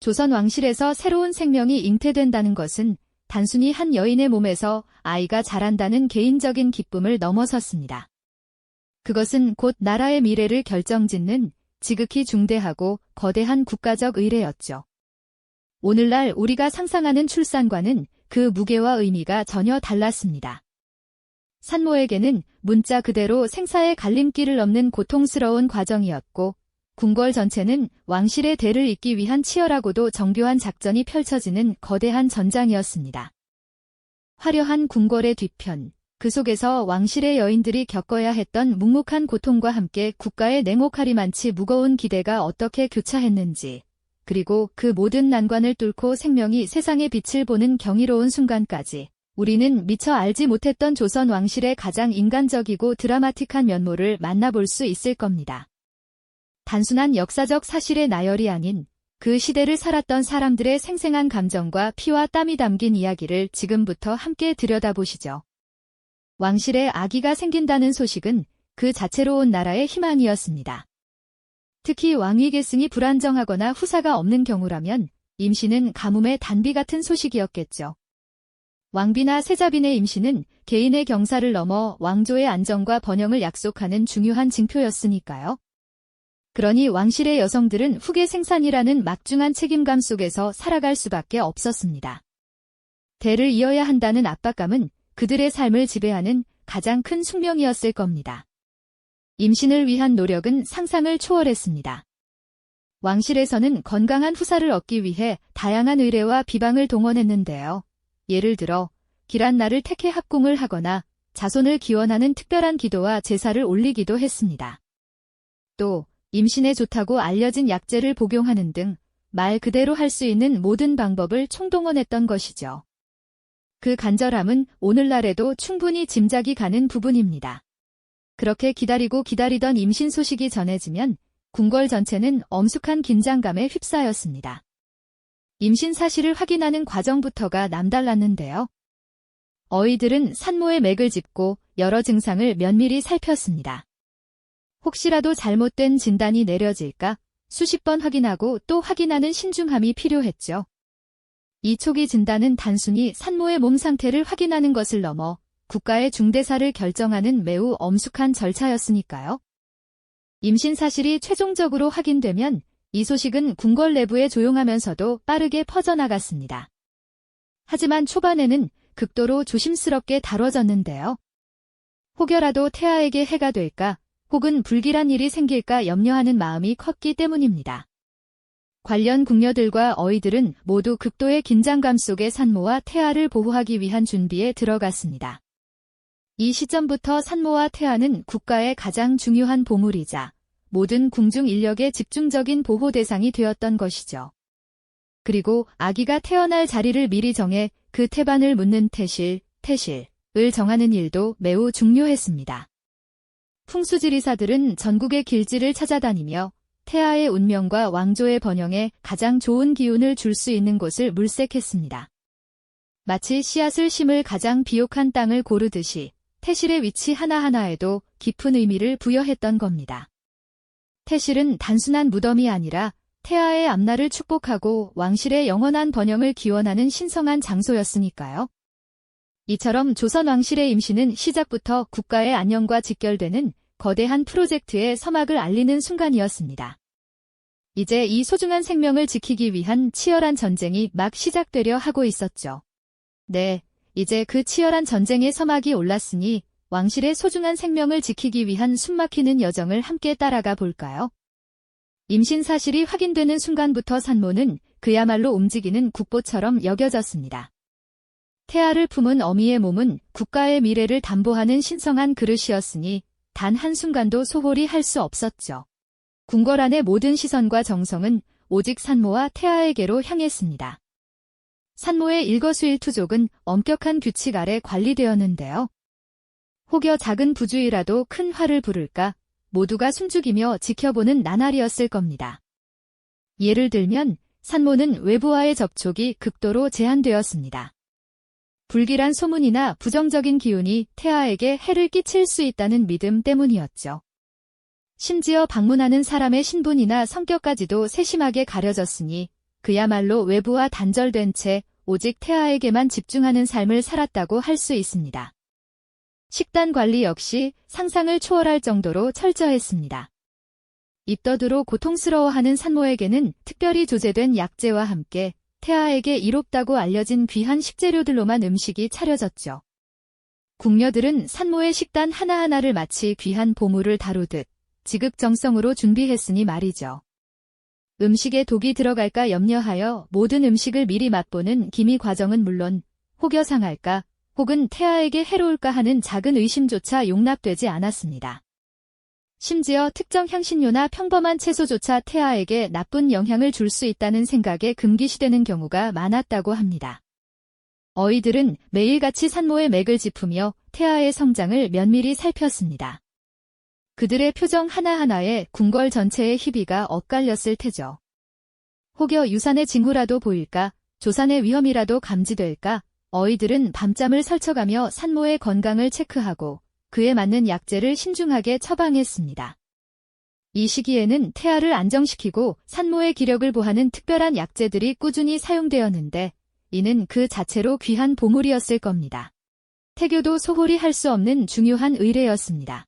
조선 왕실에서 새로운 생명이 잉태된다는 것은 단순히 한 여인의 몸에서 아이가 자란다는 개인적인 기쁨을 넘어섰습니다. 그것은 곧 나라의 미래를 결정짓는 지극히 중대하고 거대한 국가적 의례였죠. 오늘날 우리가 상상하는 출산과는 그 무게와 의미가 전혀 달랐습니다. 산모에게는 문자 그대로 생사의 갈림길을 넘는 고통스러운 과정이었고 궁궐 전체는 왕실의 대를 잇기 위한 치열하고도 정교한 작전이 펼쳐지는 거대한 전장이었습니다. 화려한 궁궐의 뒤편, 그 속에서 왕실의 여인들이 겪어야 했던 묵묵한 고통과 함께 국가의 냉혹하리만치 무거운 기대가 어떻게 교차했는지, 그리고 그 모든 난관을 뚫고 생명이 세상의 빛을 보는 경이로운 순간까지 우리는 미처 알지 못했던 조선 왕실의 가장 인간적이고 드라마틱한 면모를 만나볼 수 있을 겁니다. 단순한 역사적 사실의 나열이 아닌 그 시대를 살았던 사람들의 생생한 감정과 피와 땀이 담긴 이야기를 지금부터 함께 들여다보시죠. 왕실에 아기가 생긴다는 소식은 그 자체로 온 나라의 희망이었습니다. 특히 왕위 계승이 불안정하거나 후사가 없는 경우라면 임신은 가뭄의 단비 같은 소식이었겠죠. 왕비나 세자빈의 임신은 개인의 경사를 넘어 왕조의 안정과 번영을 약속하는 중요한 징표였으니까요. 그러니 왕실의 여성들은 후계 생산이라는 막중한 책임감 속에서 살아갈 수밖에 없었습니다. 대를 이어야 한다는 압박감은 그들의 삶을 지배하는 가장 큰 숙명이었을 겁니다. 임신을 위한 노력은 상상을 초월했습니다. 왕실에서는 건강한 후사를 얻기 위해 다양한 의뢰와 비방을 동원했는데요. 예를 들어 길한 날을 택해 합궁을 하거나 자손을 기원하는 특별한 기도와 제사를 올리기도 했습니다. 또 임신에 좋다고 알려진 약재를 복용하는 등 말 그대로 할 수 있는 모든 방법을 총동원했던 것이죠. 그 간절함은 오늘날에도 충분히 짐작이 가는 부분입니다. 그렇게 기다리고 기다리던 임신 소식이 전해지면 궁궐 전체는 엄숙한 긴장감에 휩싸였습니다. 임신 사실을 확인하는 과정부터가 남달랐는데요. 어이들은 산모의 맥을 짚고 여러 증상을 면밀히 살폈습니다. 혹시라도 잘못된 진단이 내려질까 수십 번 확인하고 또 확인하는 신중함이 필요했죠. 이 초기 진단은 단순히 산모의 몸 상태를 확인하는 것을 넘어 국가의 중대사를 결정하는 매우 엄숙한 절차였으니까요. 임신 사실이 최종적으로 확인되면 이 소식은 궁궐 내부에 조용하면서도 빠르게 퍼져나갔습니다. 하지만 초반에는 극도로 조심스럽게 다뤄졌는데요. 혹여라도 태아에게 해가 될까 혹은 불길한 일이 생길까 염려하는 마음이 컸기 때문입니다. 관련 궁녀들과 어이들은 모두 극도의 긴장감 속에 산모와 태아를 보호하기 위한 준비에 들어갔습니다. 이 시점부터 산모와 태아는 국가의 가장 중요한 보물이자 모든 궁중 인력의 집중적인 보호 대상이 되었던 것이죠. 그리고 아기가 태어날 자리를 미리 정해 그 태반을 묻는 태실, 태실을 정하는 일도 매우 중요했습니다. 풍수지리사들은 전국의 길지를 찾아다니며 태아의 운명과 왕조의 번영에 가장 좋은 기운을 줄 수 있는 곳을 물색했습니다. 마치 씨앗을 심을 가장 비옥한 땅을 고르듯이 태실의 위치 하나하나에도 깊은 의미를 부여했던 겁니다. 태실은 단순한 무덤이 아니라 태아의 앞날을 축복하고 왕실의 영원한 번영을 기원하는 신성한 장소였으니까요. 이처럼 조선 왕실의 임신은 시작부터 국가의 안녕과 직결되는 거대한 프로젝트의 서막을 알리는 순간이었습니다. 이제 이 소중한 생명을 지키기 위한 치열한 전쟁이 막 시작되려 하고 있었죠. 네, 이제 그 치열한 전쟁의 서막이 올랐으니 왕실의 소중한 생명을 지키기 위한 숨막히는 여정을 함께 따라가 볼까요? 임신 사실이 확인되는 순간부터 산모는 그야말로 움직이는 국보처럼 여겨졌습니다. 태아를 품은 어미의 몸은 국가의 미래를 담보하는 신성한 그릇이었으니 단 한순간도 소홀히 할 수 없었죠. 궁궐 안의 모든 시선과 정성은 오직 산모와 태아에게로 향했습니다. 산모의 일거수일투족은 엄격한 규칙 아래 관리되었는데요. 혹여 작은 부주의라도 큰 화를 부를까 모두가 숨죽이며 지켜보는 나날이었을 겁니다. 예를 들면 산모는 외부와의 접촉이 극도로 제한되었습니다. 불길한 소문이나 부정적인 기운이 태아에게 해를 끼칠 수 있다는 믿음 때문이었죠. 심지어 방문하는 사람의 신분이나 성격까지도 세심하게 가려졌으니 그야말로 외부와 단절된 채 오직 태아에게만 집중하는 삶을 살았다고 할 수 있습니다. 식단 관리 역시 상상을 초월할 정도로 철저했습니다. 입덧으로 고통스러워하는 산모에게는 특별히 조제된 약재와 함께 태아에게 이롭다고 알려진 귀한 식재료들로만 음식이 차려졌죠. 궁녀들은 산모의 식단 하나하나를 마치 귀한 보물을 다루듯 지극정성으로 준비했으니 말이죠. 음식에 독이 들어갈까 염려하여 모든 음식을 미리 맛보는 기미 과정은 물론 혹여 상할까 혹은 태아에게 해로울까 하는 작은 의심조차 용납되지 않았습니다. 심지어 특정 향신료나 평범한 채소조차 태아에게 나쁜 영향을 줄 수 있다는 생각에 금기시되는 경우가 많았다고 합니다. 어이들은 매일같이 산모의 맥을 짚으며 태아의 성장을 면밀히 살폈습니다. 그들의 표정 하나하나에 궁궐 전체의 희비가 엇갈렸을 테죠. 혹여 유산의 징후라도 보일까, 조산의 위험이라도 감지될까, 어이들은 밤잠을 설쳐가며 산모의 건강을 체크하고 그에 맞는 약재를 신중하게 처방했습니다. 이 시기에는 태아를 안정시키고 산모의 기력을 보하는 특별한 약재들이 꾸준히 사용되었는데 이는 그 자체로 귀한 보물이었을 겁니다. 태교도 소홀히 할 수 없는 중요한 의뢰였습니다.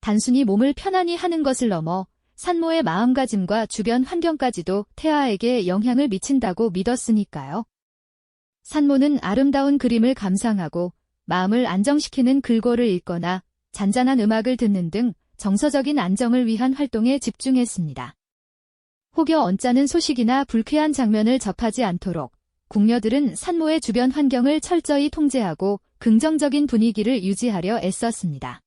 단순히 몸을 편안히 하는 것을 넘어 산모의 마음가짐과 주변 환경까지도 태아에게 영향을 미친다고 믿었으니까요. 산모는 아름다운 그림을 감상하고 마음을 안정시키는 글고를 읽거나 잔잔한 음악을 듣는 등 정서적인 안정을 위한 활동에 집중했습니다. 혹여 언짢은 소식이나 불쾌한 장면을 접하지 않도록 궁녀들은 산모의 주변 환경을 철저히 통제하고 긍정적인 분위기를 유지하려 애썼습니다.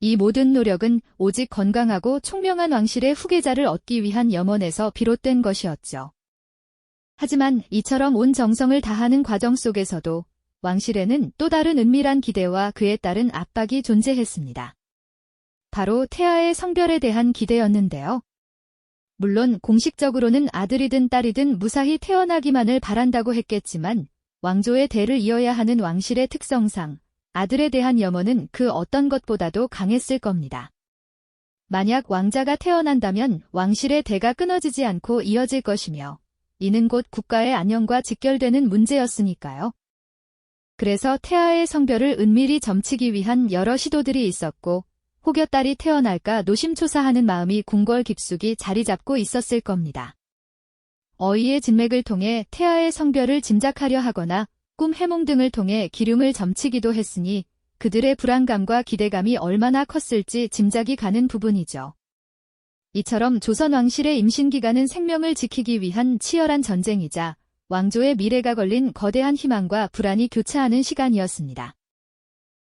이 모든 노력은 오직 건강하고 총명한 왕실의 후계자를 얻기 위한 염원에서 비롯된 것이었죠. 하지만 이처럼 온 정성을 다하는 과정 속에서도 왕실에는 또 다른 은밀한 기대와 그에 따른 압박이 존재했습니다. 바로 태아의 성별에 대한 기대였는데요. 물론 공식적으로는 아들이든 딸이든 무사히 태어나기만을 바란다고 했겠지만 왕조의 대를 이어야 하는 왕실의 특성상 아들에 대한 염원은 그 어떤 것보다도 강했을 겁니다. 만약 왕자가 태어난다면 왕실의 대가 끊어지지 않고 이어질 것이며 이는 곧 국가의 안녕과 직결되는 문제였으니까요. 그래서 태아의 성별을 은밀히 점치기 위한 여러 시도들이 있었고 혹여 딸이 태어날까 노심초사하는 마음이 궁궐 깊숙이 자리 잡고 있었을 겁니다. 어이의 진맥을 통해 태아의 성별을 짐작하려 하거나 꿈 해몽 등을 통해 기름을 점치기도 했으니 그들의 불안감과 기대감이 얼마나 컸을지 짐작이 가는 부분이죠. 이처럼 조선 왕실의 임신 기간은 생명을 지키기 위한 치열한 전쟁이자 왕조의 미래가 걸린 거대한 희망과 불안이 교차하는 시간이었습니다.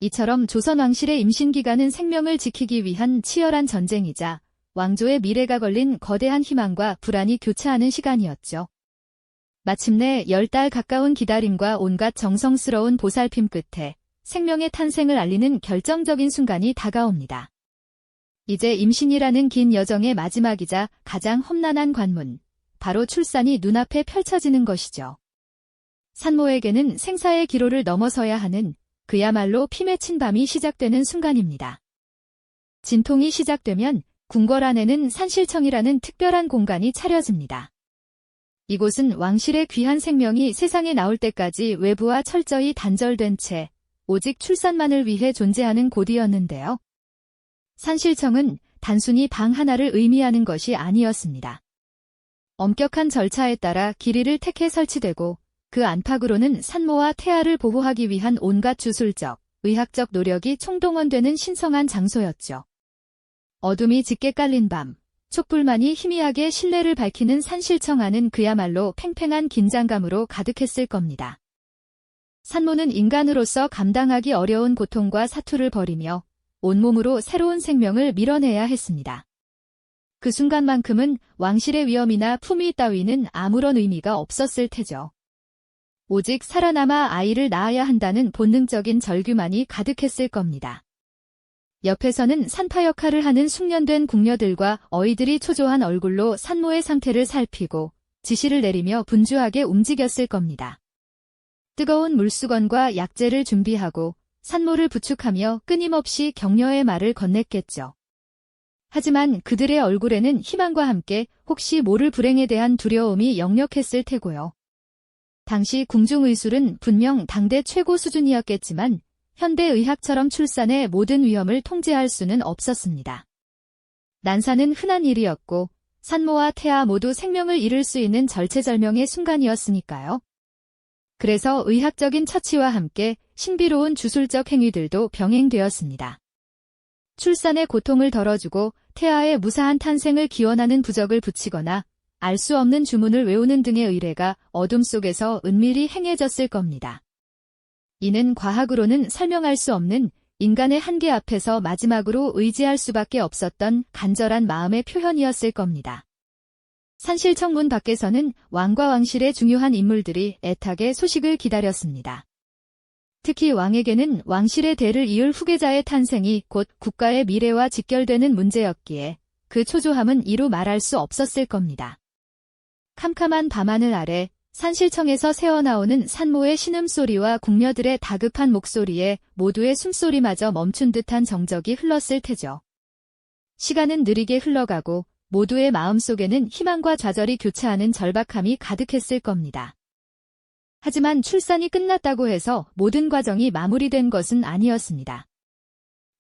이처럼 조선 왕실의 임신 기간은 생명을 지키기 위한 치열한 전쟁이자 왕조의 미래가 걸린 거대한 희망과 불안이 교차하는 시간이었죠. 마침내 열 달 가까운 기다림과 온갖 정성스러운 보살핌 끝에 생명의 탄생을 알리는 결정적인 순간이 다가옵니다. 이제 임신이라는 긴 여정의 마지막이자 가장 험난한 관문, 바로 출산이 눈앞에 펼쳐지는 것이죠. 산모에게는 생사의 기로를 넘어서야 하는 그야말로 피 맺힌 밤이 시작되는 순간입니다. 진통이 시작되면 궁궐 안에는 산실청이라는 특별한 공간이 차려집니다. 이곳은 왕실의 귀한 생명이 세상에 나올 때까지 외부와 철저히 단절된 채 오직 출산만을 위해 존재하는 곳이었는데요. 산실청은 단순히 방 하나를 의미하는 것이 아니었습니다. 엄격한 절차에 따라 길이를 택해 설치되고 그 안팎으로는 산모와 태아를 보호하기 위한 온갖 주술적, 의학적 노력이 총동원되는 신성한 장소였죠. 어둠이 짙게 깔린 밤, 촛불만이 희미하게 실내를 밝히는 산실청 안은 그야말로 팽팽한 긴장감으로 가득했을 겁니다. 산모는 인간으로서 감당하기 어려운 고통과 사투를 벌이며 온몸으로 새로운 생명을 밀어내야 했습니다. 그 순간만큼은 왕실의 위험이나 품위 따위는 아무런 의미가 없었을 테죠. 오직 살아남아 아이를 낳아야 한다는 본능적인 절규만이 가득했을 겁니다. 옆에서는 산파 역할을 하는 숙련된 궁녀들과 어이들이 초조한 얼굴로 산모의 상태를 살피고 지시를 내리며 분주하게 움직였을 겁니다. 뜨거운 물수건과 약재를 준비하고 산모를 부축하며 끊임없이 격려의 말을 건넸겠죠. 하지만 그들의 얼굴에는 희망과 함께 혹시 모를 불행에 대한 두려움이 역력했을 테고요. 당시 궁중의술은 분명 당대 최고 수준이었겠지만 현대의학처럼 출산의 모든 위험을 통제할 수는 없었습니다. 난사는 흔한 일이었고 산모와 태아 모두 생명을 잃을 수 있는 절체절명의 순간이었으니까요. 그래서 의학적인 처치와 함께 신비로운 주술적 행위들도 병행되었습니다. 출산의 고통을 덜어주고 태아의 무사한 탄생을 기원하는 부적을 붙이거나 알 수 없는 주문을 외우는 등의 의례가 어둠 속에서 은밀히 행해졌을 겁니다. 이는 과학으로는 설명할 수 없는 인간의 한계 앞에서 마지막으로 의지할 수밖에 없었던 간절한 마음의 표현이었을 겁니다. 산실 청문 밖에서는 왕과 왕실의 중요한 인물들이 애타게 소식을 기다렸습니다. 특히 왕에게는 왕실의 대를 이을 후계자의 탄생이 곧 국가의 미래와 직결되는 문제였기에 그 초조함은 이루 말할 수 없었을 겁니다. 캄캄한 밤하늘 아래 산실청에서 새어나오는 산모의 신음소리와 궁녀들의 다급한 목소리에 모두의 숨소리마저 멈춘 듯한 정적이 흘렀을 테죠. 시간은 느리게 흘러가고 모두의 마음속에는 희망과 좌절이 교차하는 절박함이 가득했을 겁니다. 하지만 출산이 끝났다고 해서 모든 과정이 마무리된 것은 아니었습니다.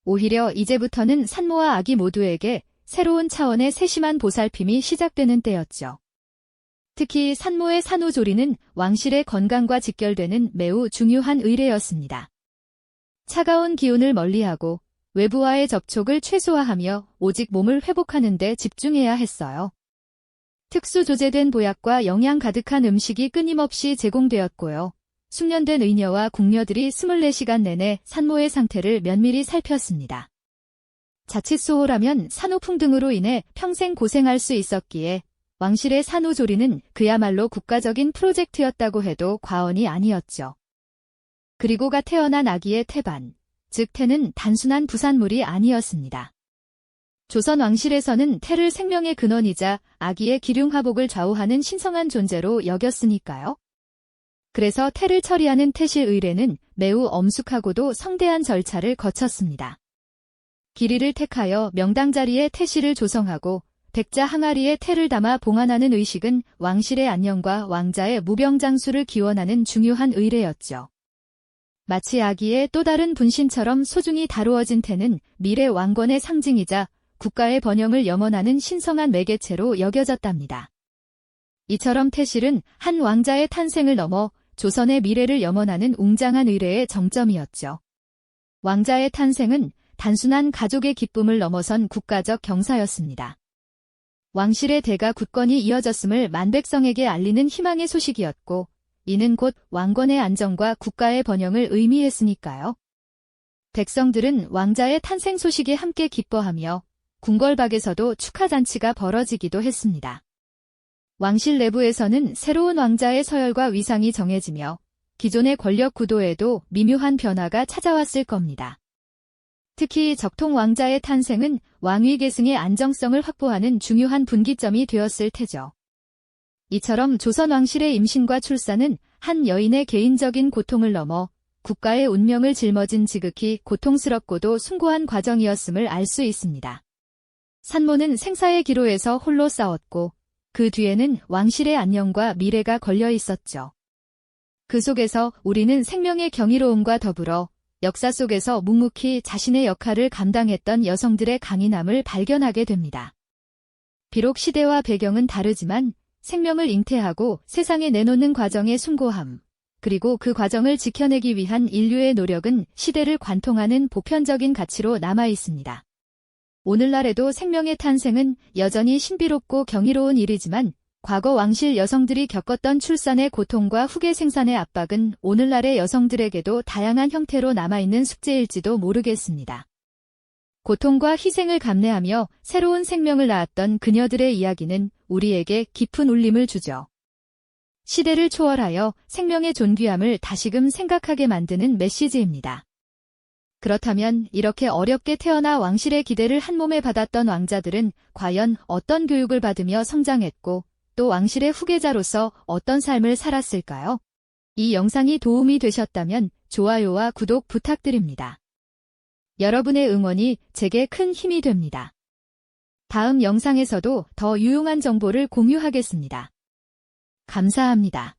오히려 이제부터는 산모와 아기 모두에게 새로운 차원의 세심한 보살핌이 시작되는 때였죠. 특히 산모의 산후조리는 왕실의 건강과 직결되는 매우 중요한 의례였습니다. 차가운 기운을 멀리하고 외부와의 접촉을 최소화하며 오직 몸을 회복하는 데 집중해야 했어요. 특수 조제된 보약과 영양 가득한 음식이 끊임없이 제공되었고요. 숙련된 의녀와 궁녀들이 24시간 내내 산모의 상태를 면밀히 살폈습니다. 자칫 소홀하면 산후풍 등으로 인해 평생 고생할 수 있었기에 왕실의 산후조리는 그야말로 국가적인 프로젝트였다고 해도 과언이 아니었죠. 그리고가 태어난 아기의 태반, 즉 태는 단순한 부산물이 아니었습니다. 조선 왕실에서는 태를 생명의 근원이자 아기의 기륭화복을 좌우하는 신성한 존재로 여겼으니까요. 그래서 태를 처리하는 태실 의례는 매우 엄숙하고도 성대한 절차를 거쳤습니다. 길이를 택하여 명당 자리에 태실을 조성하고 백자 항아리에 태를 담아 봉안하는 의식은 왕실의 안녕과 왕자의 무병장수를 기원하는 중요한 의례였죠. 마치 아기의 또 다른 분신처럼 소중히 다루어진 태는 미래 왕권의 상징이자 국가의 번영을 염원하는 신성한 매개체로 여겨졌답니다. 이처럼 태실은 한 왕자의 탄생을 넘어 조선의 미래를 염원하는 웅장한 의례의 정점이었죠. 왕자의 탄생은 단순한 가족의 기쁨을 넘어선 국가적 경사였습니다. 왕실의 대가 굳건히 이어졌음을 만백성에게 알리는 희망의 소식이었고 이는 곧 왕권의 안정과 국가의 번영을 의미했으니까요. 백성들은 왕자의 탄생 소식에 함께 기뻐하며 궁궐박에서도 축하 잔치가 벌어지기도 했습니다. 왕실 내부에서는 새로운 왕자의 서열과 위상이 정해지며 기존의 권력 구도에도 미묘한 변화가 찾아왔을 겁니다. 특히 적통 왕자의 탄생은 왕위 계승의 안정성을 확보하는 중요한 분기점이 되었을 테죠. 이처럼 조선 왕실의 임신과 출산은 한 여인의 개인적인 고통을 넘어 국가의 운명을 짊어진 지극히 고통스럽고도 숭고한 과정이었음을 알 수 있습니다. 산모는 생사의 기로에서 홀로 싸웠고 그 뒤에는 왕실의 안녕과 미래가 걸려 있었죠. 그 속에서 우리는 생명의 경이로움과 더불어 역사 속에서 묵묵히 자신의 역할을 감당했던 여성들의 강인함을 발견하게 됩니다. 비록 시대와 배경은 다르지만 생명을 잉태하고 세상에 내놓는 과정의 숭고함, 그리고 그 과정을 지켜내기 위한 인류의 노력은 시대를 관통하는 보편적인 가치로 남아 있습니다. 오늘날에도 생명의 탄생은 여전히 신비롭고 경이로운 일이지만 과거 왕실 여성들이 겪었던 출산의 고통과 후계 생산의 압박은 오늘날의 여성들에게도 다양한 형태로 남아있는 숙제일지도 모르겠습니다. 고통과 희생을 감내하며 새로운 생명을 낳았던 그녀들의 이야기는 우리에게 깊은 울림을 주죠. 시대를 초월하여 생명의 존귀함을 다시금 생각하게 만드는 메시지입니다. 그렇다면 이렇게 어렵게 태어나 왕실의 기대를 한 몸에 받았던 왕자들은 과연 어떤 교육을 받으며 성장했고 또 왕실의 후계자로서 어떤 삶을 살았을까요? 이 영상이 도움이 되셨다면 좋아요와 구독 부탁드립니다. 여러분의 응원이 제게 큰 힘이 됩니다. 다음 영상에서도 더 유용한 정보를 공유하겠습니다. 감사합니다.